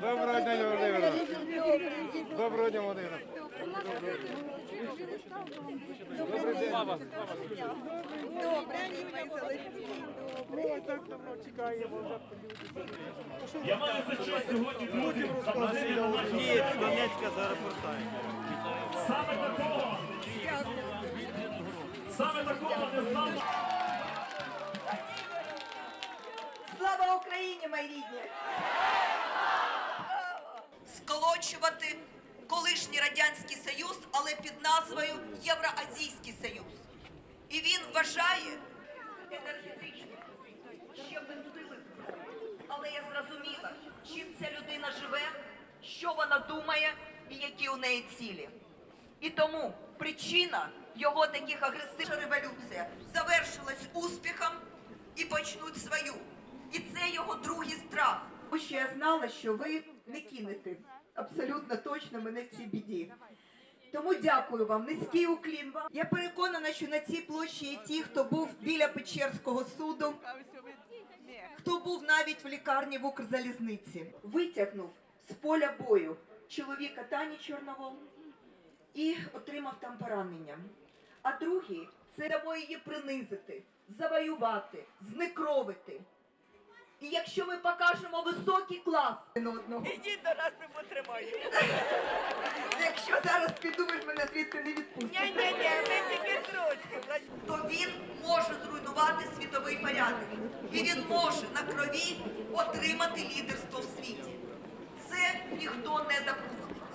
Доброго дня, Володимира. Доброго дня, Володимира. Добрий день. Я маю за честь сьогодні, друзі, запросити на з Донецька зараз повертаємо. Саме такого, саме такого не знав. Мої рідні! Сколочувати колишній Радянський Союз, але під назвою Євроазійський Союз. І він вважає енергетично, що без сили. Але я зрозуміла, чим ця людина живе, що вона думає і які у неї цілі. І тому причина його таких агресивних революція завершилась успіхом і почнуть свою. І це його другий страх. Тому що я знала, що ви не кинете абсолютно точно мене в цій біді. Тому дякую вам, низький уклін вам. Я переконана, що на цій площі є ті, хто був біля Печерського суду, хто був навіть в лікарні в Укрзалізниці. Витягнув з поля бою чоловіка Тані Чорновол і отримав там поранення. А другий це дамо її принизити, завоювати, знекровити. І якщо ми покажемо високий клас одного, Ідіть до нас, ми потримаємо. якщо зараз підумаєш, мене звідти не відпустять. Ні-ні-ні, ми тільки трошки. то він може зруйнувати світовий порядок. І він може на крові отримати лідерство в світі. Це ніхто не допустить.